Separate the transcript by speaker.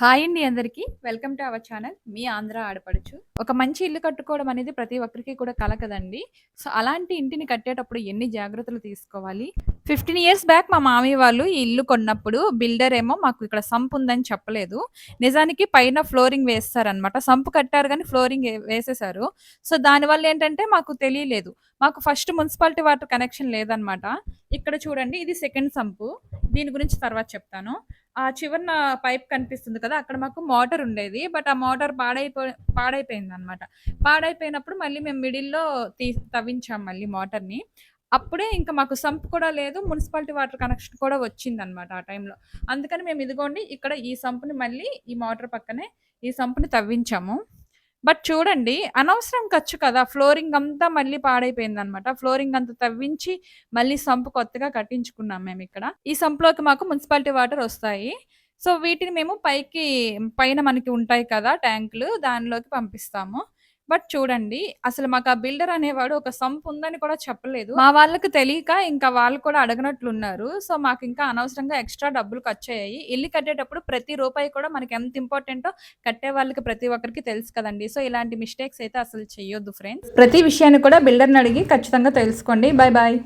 Speaker 1: Hi అండి అందరికీ. Welcome to our channel. మీ ఆంధ్ర ఆడపడుచు. ఒక మంచి ఇల్లు కట్టుకోవడం అనేది ప్రతి ఒక్కరికి కూడా కల కదండి. సో అలాంటి ఇంటిని కట్టేటప్పుడు ఎన్ని జాగ్రత్తలు తీసుకోవాలి? ఫిఫ్టీన్ ఇయర్స్ బ్యాక్ మా మామయ్య వాళ్ళు ఈ ఇల్లు కొన్నప్పుడు బిల్డర్ ఏమో మాకు ఇక్కడ సంప్ ఉందని చెప్పలేదు. నిజానికి పైన ఫ్లోరింగ్ వేస్తారనమాట సంపు కట్టారు కానీ ఫ్లోరింగ్ వేసేసారు సో దానివల్ల ఏంటంటే మాకు తెలియలేదు. మాకు ఫస్ట్ మున్సిపాలిటీ వాటర్ కనెక్షన్ లేదనమాట ఇక్కడ చూడండి ఇది సెకండ్ సంపు. దీని గురించి తర్వాత చెప్తాను. ఆ చివరన పైప్ కనిపిస్తుంది కదా అక్కడ మాకు మోటార్ ఉండేది. బట్ ఆ మోటార్ పాడైపో పాడైపోయింది అనమాట పాడైపోయినప్పుడు మళ్ళీ మేము మిడిల్లో తీ తవ్వించాం మళ్ళీ మోటార్ని. అప్పుడే ఇంకా మాకు సంప్ కూడా లేదు మున్సిపాలిటీ వాటర్ కనెక్షన్ కూడా వచ్చింది అనమాట ఆ టైంలో. అందుకని మేము ఇదిగోండి ఇక్కడ ఈ సంపుని మళ్ళీ ఈ మోటార్ పక్కనే ఈ సంపుని తవ్వించాము. బట్ చూడండి అనవసరం ఖర్చు కదా. ఫ్లోరింగ్ అంతా మళ్ళీ పాడైపోయింది అనమాట ఫ్లోరింగ్ అంతా తవ్వించి మళ్ళీ సంపు కొత్తగా కట్టించుకున్నాం మేము ఇక్కడ. ఈ సంపులోకి మాకు మున్సిపాలిటీ వాటర్ వస్తాయి. సో వీటిని మేము పైకి పైన మనకి ఉంటాయి కదా ట్యాంకులు దానిలోకి పంపిస్తాము. బట్ చూడండి అసలు మాకు ఆ బిల్డర్ అనేవాడు ఒక సంప్ ఉందని కూడా చెప్పలేదు. మా వాళ్ళకి తెలియక ఇంకా వాళ్ళు కూడా అడగనట్లున్నారు. సో మాకు ఇంకా అనవసరంగా ఎక్స్ట్రా డబ్బులు ఖర్చు అయ్యాయి ఇల్లు కట్టేటప్పుడు ప్రతి రూపాయి కూడా మనకి ఎంత ఇంపార్టెంటో కట్టే వాళ్ళకి ప్రతి ఒక్కరికి తెలుసు కదండి. సో ఇలాంటి మిస్టేక్స్ అయితే అసలు చెయ్యొద్దు ఫ్రెండ్స్. ప్రతి విషయాన్ని కూడా బిల్డర్ని అడిగి ఖచ్చితంగా తెలుసుకోండి. Bye bye